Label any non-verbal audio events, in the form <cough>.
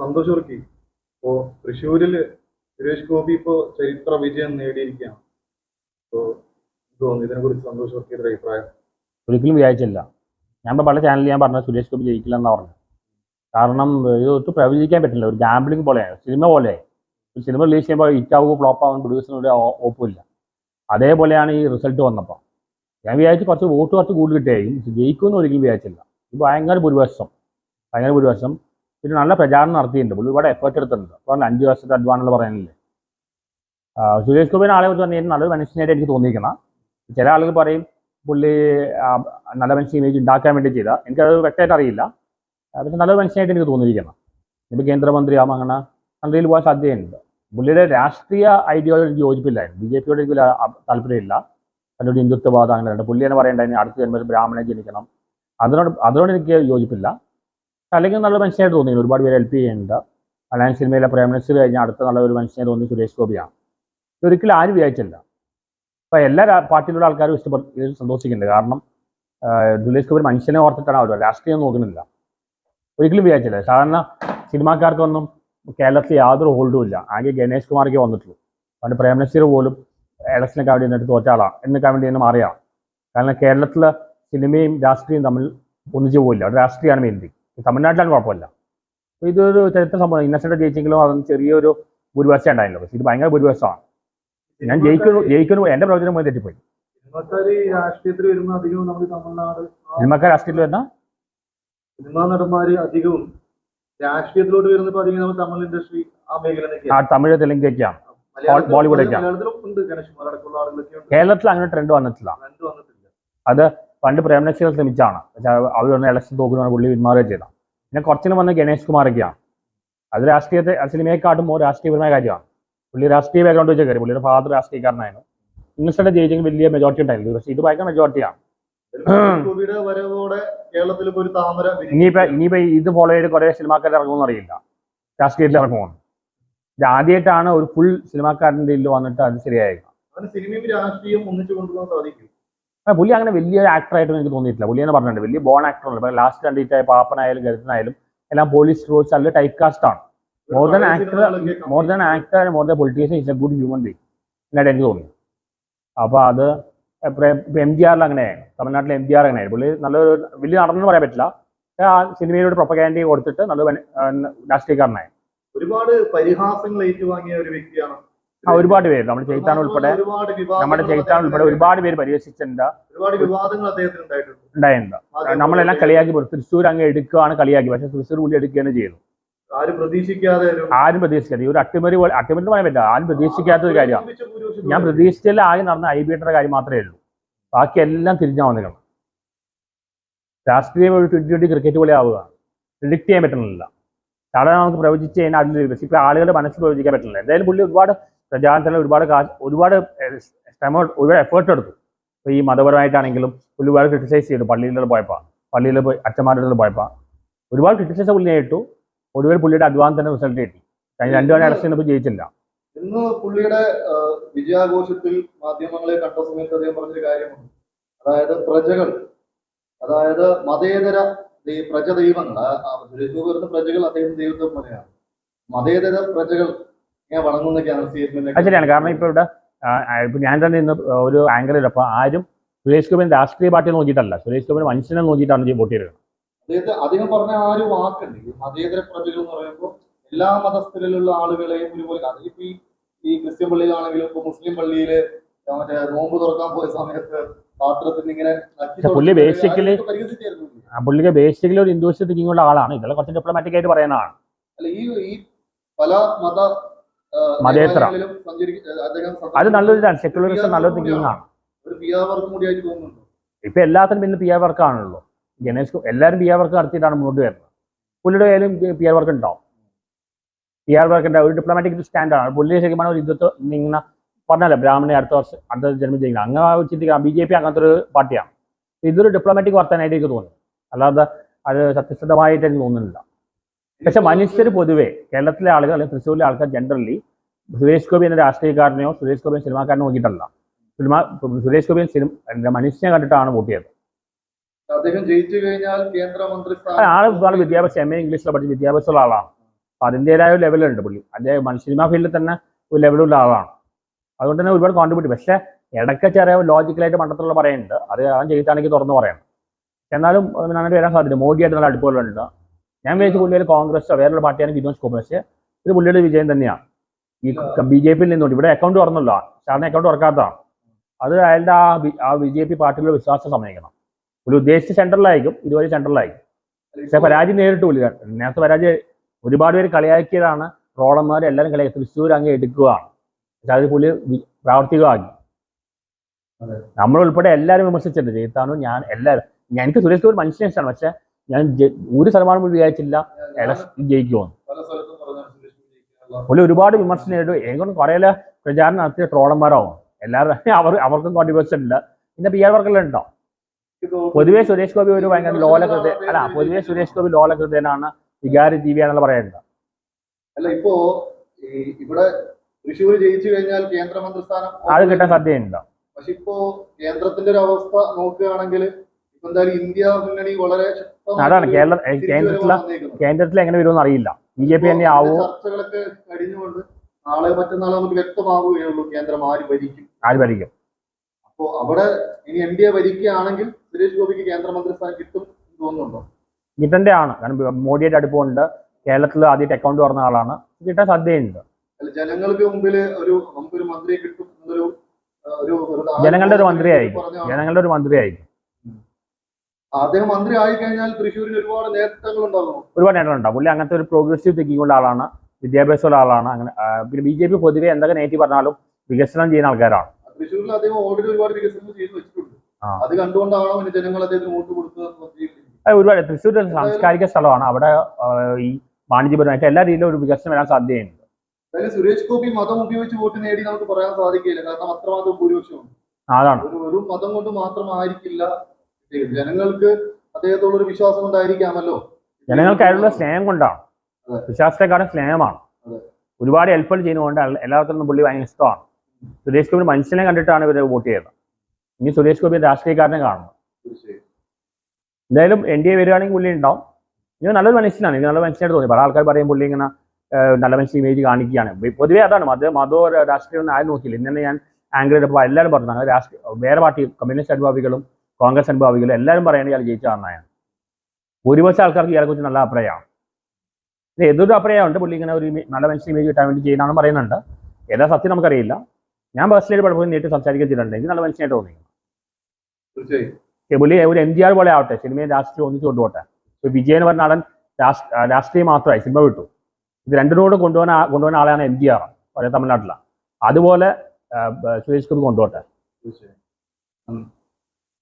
സന്തോഷ് ഉറക്കി. ഇപ്പോ തൃശ്ശൂരിൽ സുരേഷ് ഗോപി ഇപ്പോ ചരിത്ര വിജയം നേടിയിരിക്കുകയാണ്. അപ്പോ ഇത് തോന്നുന്നു? ഇതിനെ കുറിച്ച് സന്തോഷ് ഉറക്കിയുടെ അഭിപ്രായം? ഒരിക്കലും വിചാരിച്ചില്ല. ഞാൻ ഇപ്പോൾ പല ചാനലിൽ ഞാൻ പറഞ്ഞത് സുരേഷ് ഗോപി ജയിക്കില്ല എന്നാ പറഞ്ഞത്. കാരണം ഇത് ഒട്ടും പ്രവചിക്കാൻ പറ്റില്ല. ഒരു ഗാംബ്ലിംഗ് പോലെയാണ്. സിനിമ പോലെ. ഒരു സിനിമ റിലീസ് ചെയ്യുമ്പോൾ ഹിറ്റ് ആവുമോ ഫ്ലോപ്പ് ആവും പ്രൊഡ്യൂസറിന് ഒരു അതേപോലെയാണ് ഈ റിസൾട്ട് വന്നപ്പോൾ ഞാൻ വിചാരിച്ചു കുറച്ച് വോട്ട് കുറച്ച് കൂടുതൽ കിട്ടിയായിരിക്കും ജയിക്കുമെന്ന് ഒരിക്കലും വിചാരിച്ചില്ല. ഇത് ഭയങ്കര ഭൂരിപക്ഷം. ഭയങ്കര ഭൂരിപക്ഷം. പിന്നെ നല്ല പ്രചാരണം നടത്തിയിട്ടുണ്ട്. പുള്ളി ഒരുപാട് എഫേർട്ട് എടുത്തിട്ടുണ്ട്. അപ്പോൾ അഞ്ച് വർഷത്തെ അഡ്വാൻസ് പറയാനില്ലേ. സുരേഷ് ഗോപിനെ ആളെ കുറിച്ച് പറഞ്ഞാൽ നല്ലൊരു മനുഷ്യനായിട്ട് എനിക്ക് തോന്നിയിരിക്കണം ചില ആളുകൾ പറയും പുള്ളി നല്ല മനുഷ്യ ഇമേജ് ഉണ്ടാക്കാൻ വേണ്ടി ചെയ്ത. എനിക്കത് വ്യക്തമായിട്ട് അറിയില്ല. പക്ഷെ നല്ലൊരു മനുഷ്യനായിട്ട് എനിക്ക് തോന്നിയിരിക്കണം. ഇപ്പോൾ കേന്ദ്രമന്ത്രിയാവും അങ്ങനെ കൺട്രിയിൽ പോകാൻ സാധ്യതയുണ്ട്. പുള്ളിയുടെ രാഷ്ട്രീയ ഐഡിയോളജി എനിക്ക് യോജിപ്പില്ലായിരുന്നു. ബി ജെ പിയോട് എനിക്ക് താല്പര്യമില്ല. അതിനോട് ഹിന്ദുത്വവാദം അങ്ങനെ പുള്ളി എന്ന് പറയേണ്ടതിന് അടുത്ത ജന്മത്തിൽ ബ്രാഹ്മണൻ ജനിക്കണം. അതിനോട് അതിനോട് എനിക്ക് യോജിപ്പില്ല. അല്ലെങ്കിൽ നല്ല മനുഷ്യനായിട്ട് തോന്നി ഒരുപാട് പേര് ഹെൽപ്പ് ചെയ്യുന്നുണ്ട്. മലയാളം സിനിമയിലെ പ്രൈം കഴിഞ്ഞ അടുത്ത നല്ല ഒരു മനുഷ്യനെ തോന്നി സുരേഷ് ഗോപിയാണ്. ഇതൊരിക്കലും ആരും വിചാരിച്ചില്ല അപ്പോൾ എല്ലാ പാർട്ടിയിലുള്ള ആൾക്കാരും ഇഷ്ടപ്പെട്ട് സന്തോഷിക്കുന്നുണ്ട്. കാരണം സുരേഷ് ഗോപി മനുഷ്യനെ ഓർത്തിട്ടാണ് അവർ രാഷ്ട്രീയം നോക്കുന്നില്ല. ഒരിക്കലും വിചാരിച്ചില്ല സാധാരണ സിനിമാക്കാർക്കൊന്നും കേരളത്തിൽ യാതൊരു ഹോൾഡും ഇല്ല. ആകെ ഗണേഷ് കുമാർക്ക് വന്നിട്ടുള്ളൂ. പണ്ട് പ്രേംനസീർ പോലും ഇലക്ഷനൊക്കെ വേണ്ടി നിന്നിട്ട് തോറ്റ ആളാണ്. എന്നൊക്കെ വേണ്ടി നിന്ന് മാറിയാണ് കാരണം കേരളത്തിലെ സിനിമയും രാഷ്ട്രീയം തമ്മിൽ ഒന്നിച്ചു പോയില്ല രാഷ്ട്രീയമാണ് മെയിൻ തിങ് തമിഴ്നാട്ടിലാണ് കുഴപ്പമില്ല. ഇതൊരു ചരിത്ര സംഭവം. ഇന്നസെന്റ് ജയിച്ചെങ്കിലും അതൊന്നും ചെറിയൊരു ഭൂരിപക്ഷം ഉണ്ടായില്ല പക്ഷേ ഇത് ഭയങ്കര ഭൂരിപക്ഷമാണ്. ഞാൻ ജയിക്കുന്നു ജയിക്കുന്നു എന്റെ പ്രവചനം പോയി തെറ്റിപ്പോയി. സിനിമക്കാർ രാഷ്ട്രീയത്തിൽ വരുന്ന? സിനിമാ നടന്മാര് അധികവും രാഷ്ട്രീയത്തിലോട്ട് വരുന്നപ്പോ അധികം നമ്മൾ തമിഴ് ഇൻഡസ്ട്രി ആ മേഖല ആ തമിഴ് ആളുകളൊക്കെ ഉണ്ട് കേരളത്തിൽ അങ്ങനെ ട്രെൻഡ് വന്നിട്ടില്ല. അത് പണ്ട് പ്രേമനശീലം ശ്രമിച്ചാണ്. അവർ വന്ന് ഇലക്ഷൻ തോക്കുന്ന പുള്ളി പിന്മാറുക ചെയ്തത് പിന്നെ കുറച്ചിന് വന്ന ഗണേഷ് കുമാറൊക്കെയാണ്. അത് രാഷ്ട്രീയത്തെ സിനിമയെക്കാട്ടും ഒരു രാഷ്ട്രീയപരമായ കാര്യമാണ്. പുള്ളി രാഷ്ട്രീയ ബാക്ക്ഗ്രൗണ്ട് വെച്ച് കയറി. പുള്ളിയുടെ ഫാദർ രാഷ്ട്രീയക്കാരനായിരുന്നു. ഇംഗ്ലീഷിന്റെ ജയിച്ചെങ്കിൽ വലിയ മെജോറിറ്റി ഉണ്ടായിരുന്നു പക്ഷേ ഇത് ഭയങ്കര മെജോറിറ്റിയാണ് ഇനിയിപ്പോ ഇനിയിപ്പോ ഇത് ഫോളോ ചെയ്ത് കുറെ സിനിമാക്കാർ ഇറങ്ങുമെന്ന് അറിയില്ല. രാഷ്ട്രീയത്തിൽ ഇറങ്ങുമെന്ന്. ഇത് ആദ്യമായിട്ടാണ് ഒരു ഫുൾ സിനിമാക്കാരന്റെ ഇതിൽ വന്നിട്ട് അത് ശരിയായേക്കാം സിനിമയും രാഷ്ട്രീയം ഒന്നിച്ചു കൊണ്ടുപോകാൻ സാധിക്കും. പുള്ളി അങ്ങനെ വലിയൊരു ആക്ടറായിട്ട് എനിക്ക് തോന്നിയിട്ടില്ല. പുള്ളി എന്ന് പറഞ്ഞിട്ടുണ്ട് വലിയ ബോൺ ആക്ടറാണ് ഇപ്പം ലാസ്റ്റ് കണ്ടിട്ടായ പാപ്പനായാലും ഗരുത്തനായാലും എല്ലാം പോലീസ് റോൾസ് അല്ല ടൈപ്പ് കാസ്റ്റ് ആണ് more than actor more than actor more than politician is a good human being എന്നായിട്ട് എനിക്ക് തോന്നി അപ്പോൾ അത് ഇപ്പം എം ജി ആറിൽ അങ്ങനെയായിരുന്നു. തമിഴ്നാട്ടിലെ എം ജി ആർ അങ്ങനെയാണ് പുള്ളി നല്ലൊരു വലിയ നടന്നു പറയാൻ പറ്റില്ല. ആ സിനിമയിലൂടെ പ്രൊപ്പഗാൻഡി കൊടുത്തിട്ട് നല്ല രാഷ്ട്രീയക്കാരനായി. ഒരുപാട് പരിഹാസങ്ങൾ ഏറ്റുവാങ്ങിയ ഒരു വ്യക്തിയാണ് ആ ഒരുപാട് പേര്. നമ്മുടെ ചെയ്ത്താൻ ഉൾപ്പെടെ നമ്മുടെ ചെയ്ത്താൻ ഉൾപ്പെടെ ഒരുപാട് പേര് പരിവേശിച്ചിട്ടുണ്ട് ഉണ്ടായിട്ടുണ്ട്. നമ്മളെല്ലാം കളിയാക്കി പോയി തൃശ്ശൂർ അങ്ങ് എടുക്കുകയാണ് കളിയാക്കി. പക്ഷെ തൃശ്ശൂർ കൂടി എടുക്കുകയാണ് ചെയ്തു. ആരും പ്രതീക്ഷിക്കാതെ ആരും പ്രതീക്ഷിക്കാതെ. ഈ ഒരു അട്ടിമറി പോലെ അട്ടിമറി പറയാൻ പറ്റില്ല. ആരും പ്രതീക്ഷിക്കാത്ത ഒരു കാര്യമാണ്. ഞാൻ പ്രതീക്ഷിച്ചില്ല ആകെ നടന്ന ഐ ബിയുടെ കാര്യം മാത്രമേ ഉള്ളൂ. ബാക്കി എല്ലാം തിരിഞ്ഞാ വന്നിക്കണം. രാഷ്ട്രീയം ഒരു ട്വന്റി ട്വന്റി ക്രിക്കറ്റ് പോലെ ആവുക. പ്രിഡിക്ട് ചെയ്യാൻ പറ്റുന്നില്ല. സാധാരണ നമുക്ക് പ്രവചിച്ച് കഴിഞ്ഞാൽ അതിൽ പക്ഷേ ആളുകളുടെ മനസ്സിൽ പ്രവചിക്കാൻ പറ്റില്ല എന്തായാലും പുള്ളി ഒരുപാട് ഒരുപാട് കാശ് ഒരുപാട് ഏഹ്, ശ്രമം ഒരുപാട് എഫേർട്ട് എടുത്തു. ഇപ്പോൾ ഈ മതപരമായിട്ടാണെങ്കിലും പുള്ളി ഒരുപാട് ക്രിട്ടിസൈസ് ചെയ്തു. പള്ളിയിൽ പോയപ്പോൾ പള്ളിയിൽ പോയി അച്ഛന്മാരുടെ പോയപ്പോൾ ഒരുപാട് ക്രിട്ടിസൈസ് പുള്ളിനെ ഇട്ടു. ഒടുവിൽ പുള്ളിയുടെ തന്നെ റിസൾട്ട് കിട്ടി. കഴിഞ്ഞ രണ്ടു തവണ ഇലക്ഷൻ ഇപ്പോൾ ജയിച്ചില്ല. ഇന്ന് പുള്ളിയുടെ വിജയാഘോഷത്തിൽ മാധ്യമങ്ങളെ കണ്ട സമയത്ത് അദ്ദേഹം പറഞ്ഞൊരു കാര്യമുണ്ട്. അതായത് പ്രജകൾ അതായത് മതേതര പ്രജ ദൈവങ്ങൾ ഗോപി പ്രജകൾ അദ്ദേഹം ദൈവത്തെ പോലെയാണ്. മതേതര പ്രജകൾ അത് ശരിയാണ്. കാരണം ഇപ്പൊ ഇവിടെ ഇപ്പൊ ഞാൻ തന്നെ ഇന്ന് ഒരു ആങ്കറിൽ അപ്പൊ ആരും സുരേഷ് ഗോപിൻ രാഷ്ട്രീയ പാർട്ടി നോക്കിയിട്ടല്ല. സുരേഷ് ഗോപിൻ മനുഷ്യനെ നോക്കിയിട്ടാണ് വോട്ട് ചെയ്തത് അദ്ദേഹം പറഞ്ഞ ആ ഒരു വാക്കുണ്ട്. മതേതര പ്രജകൾ എന്ന് പറയുമ്പോൾ എല്ലാ മതസ്ഥരിലുള്ള ആളുകളെയും ഒരുപോലെ അതിലിപ്പോ ഈ ഈ ക്രിസ്ത്യൻ പള്ളിയിലാണെങ്കിലും ഇപ്പൊ മുസ്ലിം പള്ളിയിൽ മറ്റേ നോമ്പ് തുറക്കാൻ പോയ സമയത്ത് പുള്ളി ബേസിക്കലി പുള്ളിക്ക് ബേസിക്കലി ഒരു തിങ്കിങ് ഉള്ള ആളാണ്. ഇതെല്ലാം കുറച്ച് ഡിപ്ലോമാറ്റിക് ആയിട്ട് പറയുന്നതാണ്. അല്ല ഈ ഈ പല മത മതേതര. അത് നല്ലൊരു ഇതാണ്. സെക്യുലറിസം നല്ലൊരു തിങ്കിങ് ആണ്. ഇപ്പൊ എല്ലാത്തിനും പിന്നെ പി ആർ വർക്ക് ആണല്ലോ. ഗണേഷ് എല്ലാവരും പി ആർ വർക്ക് നടത്തിയിട്ടാണ് മുന്നോട്ട് വരുന്നത്. പുള്ളിയുടെ കയ്യിലും പി ആർ വർക്ക് ഉണ്ടാവും പി ആർ വർക്ക് ഉണ്ടാവും ഒരു ഡിപ്ലോമാറ്റിക് സ്റ്റാൻഡാണ് പുള്ളി ശരിക്കും ഒരു യുദ്ധത്തെ നിങ്ങുന്ന പറഞ്ഞല്ലോ ബ്രാഹ്മണെ അടുത്ത വർഷം അടുത്ത ജന്മം ചെയ്യുന്നത് അങ്ങനെ ചിന്തിക്കാം ബി ജെ പി അങ്ങനത്തെ ഒരു പാർട്ടിയാണ്. ഇതൊരു ഡിപ്ലോമാറ്റിക് വർത്താനായിട്ട് എനിക്ക് തോന്നുന്നു. അല്ലാതെ അത് സത്യസന്ധമായിട്ട് എനിക്ക് തോന്നുന്നില്ല. പക്ഷെ മനുഷ്യർ പൊതുവെ കേരളത്തിലെ ആളുകൾ അല്ലെങ്കിൽ തൃശ്ശൂരിലെ ആൾക്കാർ ജനറലി സുരേഷ് ഗോപി എന്ന രാഷ്ട്രീയക്കാരനെയോ സുരേഷ് ഗോപി സിനിമാക്കാരനോ നോക്കിയിട്ടല്ല. സിനിമ സുരേഷ് ഗോപി സിനിമ മനുഷ്യനെ കണ്ടിട്ടാണ് വോട്ട് ചെയ്തത്. അദ്ദേഹം ജയിച്ചു കഴിഞ്ഞാൽ കേന്ദ്രമന്ത്രി ആൾ വിദ്യാഭ്യാസം എം എ ഇംഗ്ലീഷിലെ പഠിച്ച വിദ്യാഭ്യാസമുള്ള ആളാണ്. അപ്പൊ അതിന്റെതായ ഒരു ലെവലുണ്ട് പുള്ളി. അദ്ദേഹം മൻ- സിനിമാ ഫീൽഡിൽ തന്നെ ഒരു ലെവലുള്ള ആളാണ്. അതുകൊണ്ട് തന്നെ ഒരുപാട് കോൺട്രിബ്യൂട്ട് പക്ഷേ ഇടയ്ക്ക് ചെറിയ ലോജിക്കലായിട്ട് മണ്ടത്തുള്ള പറയുന്നുണ്ട്. അത് അവൻ ചെയ്താണെങ്കിൽ തുറന്ന് പറയണം. എന്നാലും അങ്ങനെ വരാൻ സാധ്യത മോഡിയായിട്ട് നല്ല അടുപ്പമുള്ളുണ്ട് ഞാൻ വിചാരിച്ച പുള്ളിയുടെ കോൺഗ്രസോ വേറൊരു പാർട്ടിയാണ് വിനോദ് സ്കോപ്പ് പക്ഷേ ഇത് പുള്ളിയുടെ വിജയം തന്നെയാണ് ഈ ബി ജെ പിയിൽ നിന്നുകൊണ്ട്. ഇവിടെ അക്കൗണ്ട് തുറന്നല്ലോ. സാറിന് അക്കൗണ്ട് തുറക്കാത്തതാണ് അത് അയാളുടെ ആ ആ ബി ജെ പി പാർട്ടിയിലുള്ള വിശ്വാസം സമ്മതിക്കണം. പുള്ളി ഉദ്ദേശിച്ച സെൻട്രലായിരിക്കും ഇതുവരെ സെൻട്രലായിരിക്കും പക്ഷെ പരാജയം നേരിട്ട് പുള്ളി. നേരത്തെ പരാജയം ഒരുപാട് പേര് കളിയാക്കിയതാണ്. ട്രോളന്മാർ എല്ലാവരും കളിയാക്കി. തൃശ്ശൂർ അങ്ങ് എടുക്കുകയാണ്. പക്ഷെ അത് പുള്ളി പ്രാവർത്തികമാക്കി. നമ്മളുൾപ്പെടെ നമ്മൾ ഉൾപ്പെടെ എല്ലാവരും വിമർശിച്ചിട്ടുണ്ട്. ജയിത്താനും ഞാൻ എല്ലാവരും. എനിക്ക് സുരേഷ് ഗോപി മനുഷ്യനെ ഇഷ്ടമാണ്. പക്ഷെ ഞാൻ ഒരു ശതമാനം പോലും വിചാരിച്ചില്ല ഇലക്ഷൻ ജയിക്കുമെന്ന് പുള്ളി ഒരുപാട് വിമർശനം നേരിടും എനിക്കൊന്നും കുറേ പ്രചാരണം നടത്തിയ ട്രോളന്മാരാവും. എല്ലാവരും <laughs> അവർ അവർക്കും കോൺട്രിബ്യൂഷൻ ഉണ്ട്. പിന്നെ പി ആർ വർക്കെല്ലാം ഉണ്ടോ? പൊതുവേ സുരേഷ് ഗോപി ഒരു ഭയങ്കര ലോലകൃത അല്ല പൊതുവേ സുരേഷ് ഗോപി ലോലകൃതനാണ് വികാര ജീവിയാണെന്ന് പറയുന്നത്. അല്ല ഇപ്പോ ഇവിടെ തൃശ്ശൂർ ജയിച്ചു കഴിഞ്ഞാൽ കേന്ദ്രമന്ത്രി സ്ഥാനം അത് കിട്ടാൻ സാധ്യതയുണ്ടോ? പക്ഷെ ഇപ്പോ കേന്ദ്രത്തിന്റെ ഒരു അവസ്ഥ നോക്കുകയാണെങ്കിൽ എന്തായാലും ഇന്ത്യ മുന്നണി വളരെ അതാണ് കേരള കേന്ദ്രത്തിലെ കേന്ദ്രത്തിൽ എങ്ങനെ വരുമെന്ന് അറിയില്ല. ബി ജെ പി തന്നെ ആവുമോ ആവോ? ചർച്ചകളൊക്കെ കഴിഞ്ഞുകൊണ്ട് നാളെ മറ്റന്നാളെ നമുക്ക് വ്യക്തമാവുകയുള്ളൂ കേന്ദ്രം ആര് ഭരിക്കും. ആര് ഭരിക്കും. അപ്പോ അവിടെ ഇനി എൻ ഡി എ ഭരിക്കുകയാണെങ്കിൽ സുരേഷ് ഗോപിക്ക് കേന്ദ്രമന്ത്രി സ്ഥാനം കിട്ടും തോന്നുന്നുണ്ടോ? കിട്ടേണ്ട ആണ്. കാരണം മോഡിയുടെ അടുപ്പമുണ്ട്. കേരളത്തിൽ ആദ്യമായിട്ട് അക്കൗണ്ട് തുറന്ന ആളാണ്. കിട്ടാൻ സാധ്യതയുണ്ട്. ജനങ്ങൾക്ക് മുമ്പിൽ ഒരു നമുക്കൊരു മന്ത്രിയെ കിട്ടും എന്നൊരു ജനങ്ങളുടെ ഒരു മന്ത്രിയായിരിക്കും. ജനങ്ങളുടെ ഒരു മന്ത്രിയായിരിക്കും. അദ്ദേഹം മന്ത്രി ആയി കഴിഞ്ഞാൽ തൃശ്ശൂരിൽ ഒരുപാട് നേതൃത്വങ്ങൾ ഉണ്ടാകും ഒരുപാട് നേട്ടങ്ങൾ ഉണ്ടാകും പുള്ളി അങ്ങനത്തെ ഒരു പ്രോഗ്രസീവ് തിങ്കിങ് ഉള്ള ആളാണ് വിദ്യാഭ്യാസമുള്ള ആളാണ് അങ്ങനെ പിന്നെ ബി ജെ പി പൊതുവെ എന്തൊക്കെ നേറ്റി പറഞ്ഞാലും വികസനം ചെയ്യുന്ന ആൾക്കാരാണ്. തൃശ്ശൂരിൽ അദ്ദേഹം ഓൾറെഡി ഒരുപാട് വികസനം ചെയ്തു വെച്ചിട്ടുണ്ട്. അത് കണ്ടുകൊണ്ടാണോ പിന്നെ ജനങ്ങൾ അദ്ദേഹത്തിന് വോട്ട് കൊടുത്തത് ഒരുപാട് തൃശ്ശൂർ സാംസ്കാരിക സ്ഥലമാണ്. അവിടെ ഈ വാണിജ്യപരമായിട്ട് എല്ലാ രീതിയിലും ഒരു വികസനം വരാൻ സാധ്യതയുണ്ട്. സുരേഷ് ഗോപി മതം ഉപയോഗിച്ച് വോട്ട് നേടി നമുക്ക് പറയാൻ സാധിക്കില്ല. കാരണം അത്രമാത്രം ഭൂരിപക്ഷമാണ് അതാണ്. ഒരു മതം കൊണ്ട് മാത്രമായിരിക്കില്ല ജനങ്ങൾക്ക് അദ്ദേഹത്തോടൊരു വിശ്വാസം ഉണ്ടായിരിക്കാമല്ലോ. ജനങ്ങൾക്ക് അയാളുടെ സ്നേഹം കൊണ്ടാണ്. വിശ്വാസത്തെക്കാളും സ്നേഹമാണ്. ഒരുപാട് ഹെൽപ്പുകൾ ചെയ്യുന്നതുകൊണ്ട് എല്ലാവർക്കും പുള്ളി ഭയങ്കര ഇഷ്ടമാണ്. സുരേഷ് ഗോപി മനുഷ്യനെ കണ്ടിട്ടാണ് ഇവർ വോട്ട് ചെയ്തത് ഇനി സുരേഷ് ഗോപി രാഷ്ട്രീയക്കാരനെ കാണുന്നത്. എന്തായാലും എൻ ഡി എ വരികയാണെങ്കിൽ പുള്ളി ഉണ്ടാവും. ഇനി നല്ലൊരു മനുഷ്യനാണ്. ഇനി നല്ല മനുഷ്യനായിട്ട് തോന്നി. പല ആൾക്കാർ പറയും പുള്ളി ഇങ്ങനെ നല്ല മനുഷ്യ ഇമേജ് കാണിക്കുകയാണ്. പൊതുവേ അതാണ്. മത മതോ രാഷ്ട്രീയം ഒന്നും ആരും നോക്കിയില്ല. ഇന്നെ ഞാൻ ആംഗിൾ എല്ലാവരും പറഞ്ഞു രാഷ്ട്രീയ വേറെ പാർട്ടി കമ്മ്യൂണിസ്റ്റ് അനുഭാവികളും കോൺഗ്രസ് അനുഭാവികളും എല്ലാവരും പറയുന്നത് ഇയാൾ ജയിച്ച ആളാണ്. ഭൂരിപക്ഷം ആൾക്കാർക്ക് ഇയാളെ കുറിച്ച് നല്ല അഭിപ്രായമാണ്. ഏതൊരു അഭിപ്രായമുണ്ട്? പുള്ളി ഇങ്ങനെ ഒരു നല്ല മനുഷ്യൻ ഇമേജ് കിട്ടാൻ വേണ്ടി ചെയ്യുന്നതാണ് പറയുന്നുണ്ട്. ഏതാ സത്യം നമുക്കറിയില്ല. ഞാൻ പേഴ്സണലി പലപ്പോഴും നേരിട്ട് സംസാരിക്കാൻ ചെയ്തിട്ടുണ്ട്. എനിക്ക് നല്ല മനുഷ്യനായിട്ട് തോന്നി. പുള്ളി ഒരു എം ജി ആർ പോലെ ആവട്ടെ സിനിമയെ രാഷ്ട്രീയം ഒന്നിച്ച് കൊണ്ടുപോട്ടെ വിജയൻ എന്ന് പറഞ്ഞ നടൻ രാഷ്ട്രീയം മാത്രമായി സിനിമ വിട്ടു. ഇത് രണ്ടിനോട് കൊണ്ടുപോകുന്ന ആ- കൊണ്ടുപോകുന്ന ആളാണ് എം ജി ആർ പഴയ തമിഴ്നാട്ടിലാണ്. അതുപോലെ സുരേഷ് ഗോപി കൊണ്ടുപോട്ടെ